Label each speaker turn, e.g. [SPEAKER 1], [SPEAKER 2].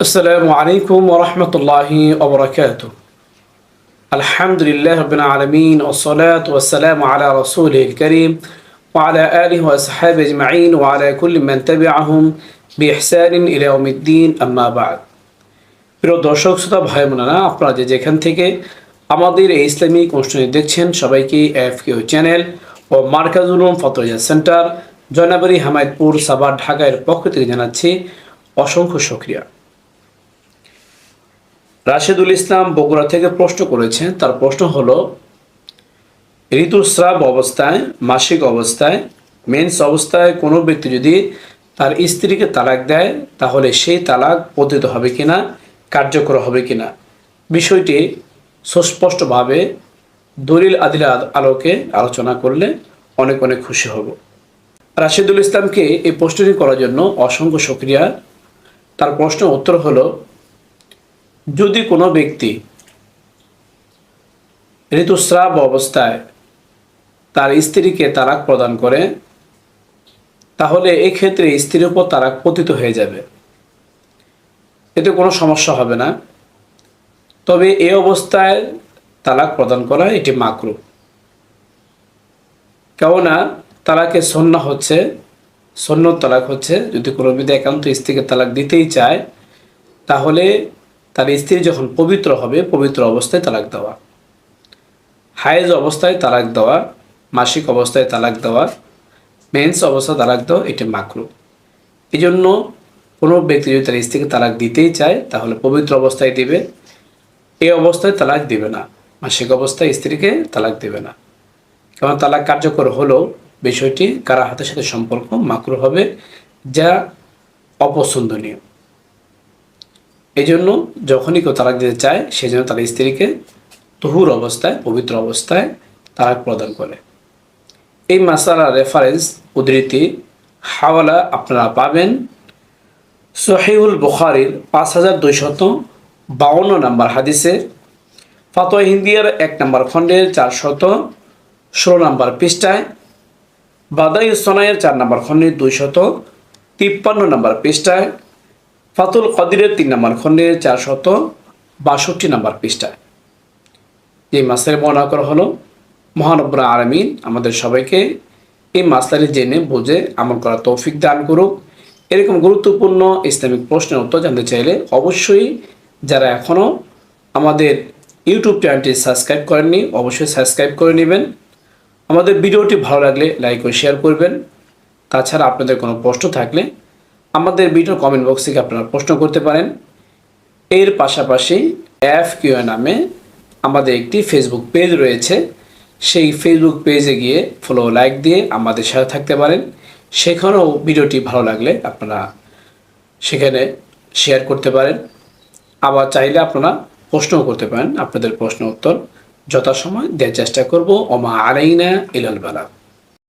[SPEAKER 1] السلام عليكم ورحمة الله وبركاته الحمد لله رب العالمين والصلاة والسلام على رسوله الكريم وعلى آله وأصحابه أجمعين وعلى كل من تبعهم بإحسان إلى يوم الدين أما بعد প্রিয় দর্শক শ্রোতা ভাই বোনেরা আপনারা যে যেখান থেকে আমাদের এই ইসলামিক অনুষ্ঠানে দেখছেন সবাইকে এফ কিউ চ্যানেল ও মার্কাজুল উলুম ফতরিয়া সেন্টার জয়নাবাড়ি হামায়তপুর সাভার ঢাকার পক্ষ থেকে জানাচ্ছি অসংখ্য শুক্রিয়া রাশেদুল ইসলাম বগুড়া থেকে প্রশ্ন করেছেন, তার প্রশ্ন হলো, ঋতুস্রাব অবস্থায়, মাসিক অবস্থায়, মেন্স অবস্থায় কোনো ব্যক্তি যদি তার স্ত্রীকে তালাক দেয়, তাহলে সেই তালাক পতিত হবে কিনা, কার্যকর হবে কিনা? বিষয়টি সুস্পষ্টভাবে দলিল আদিল আলোকে আলোচনা করলে অনেক অনেক খুশি হব। রাশেদুল ইসলামকে এই প্রশ্নটি করার জন্য অসংখ্য সক্রিয়া তার প্রশ্নের উত্তর হলো যদি কোনো ব্যক্তি ঋতুস্রাব অবস্থায় তার স্ত্রীকে তালাক প্রদান করে, তাহলে এক্ষেত্রে স্ত্রীর উপর তালাক পতিত হয়ে যাবে। এতে কোনো সমস্যা হবে না। তবে এ অবস্থায় তালাক প্রদান করা এটি মাকরু। কেননা তালাকে সন্না হচ্ছে সন্ন তালাক হচ্ছে। যদি কোনো বিধি একান্ত স্ত্রীকে তালাক দিতেই চায়, তাহলে তার স্ত্রী যখন পবিত্র হবে, পবিত্র অবস্থায় তালাক দেওয়া। হায়েজ অবস্থায় তালাক দেওয়া, মাসিক অবস্থায় তালাক দেওয়া, মেন্স অবস্থায় তালাক দেওয়া, এটি মাকরু। এই জন্য কোনো ব্যক্তি যদি তার স্ত্রীকে তালাক দিতেই চায়, তাহলে পবিত্র অবস্থায় দিবে, এই অবস্থায় তালাক দিবে না। মাসিক অবস্থায় স্ত্রীকে তালাক দিবে না। কারণ তালাক কার্যকর হলেও বিষয়টি কারা হাতের সাথে সম্পর্ক, মাকরু হবে, যা অপছন্দনীয়। এই জন্য যখনই কেউ তালাক দিতে চায় সেই জন্য তার স্ত্রীকে তহুর অবস্থায়, পবিত্র অবস্থায় তালাক প্রদান করে। এই মাসালা রেফারেন্স উদ্ধৃতি হাওয়ালা আপনারা পাবেন সহিউল বুখারির পাঁচ হাজার দুইশত বাউন্ন নম্বর হাদিসে। ফাতোয়া হিন্দিয়ার এক নম্বর খণ্ডের চারশত ষোলো নম্বর পৃষ্ঠায়। বাদাই সোনাইয়ের চার নম্বর খণ্ডের দুইশত তিপ্পান্ন নম্বর পৃষ্ঠায়। ফাতুল কদিরের তিন নম্বর খণ্ডের চারশত বাষট্টি নম্বর পৃষ্ঠায়। এই মাসের বর্ণনা করা হলো মহানব্বর আলমিন। আমাদের সবাইকে এই মাসলারি জেনে, বুঝে, আমল করা তৌফিক দান করুক। এরকম গুরুত্বপূর্ণ ইসলামিক প্রশ্নের উত্তর জানতে চাইলে অবশ্যই যারা এখনও আমাদের ইউটিউব চ্যানেলটি সাবস্ক্রাইব করেননি, অবশ্যই সাবস্ক্রাইব করে নেবেন। আমাদের ভিডিওটি ভালো লাগলে লাইক ও শেয়ার করবেন। তাছাড়া আপনাদের কোনো প্রশ্ন থাকলে আমাদের ভিডিও কমেন্ট বক্স থেকে আপনারা প্রশ্ন করতে পারেন। এর পাশাপাশি এফ কিউ নামে আমাদের একটি ফেসবুক পেজ রয়েছে। সেই ফেসবুক পেজে গিয়ে ফলো লাইক দিয়ে আমাদের সাথে থাকতে পারেন। সেখানেও ভিডিওটি ভালো লাগলে আপনারা সেখানে শেয়ার করতে পারেন। আবার চাইলে আপনারা প্রশ্নও করতে পারেন। আপনাদের প্রশ্ন উত্তর যথাসময় দেওয়ার চেষ্টা করব। ওমা আলাইনা ইলাল বালা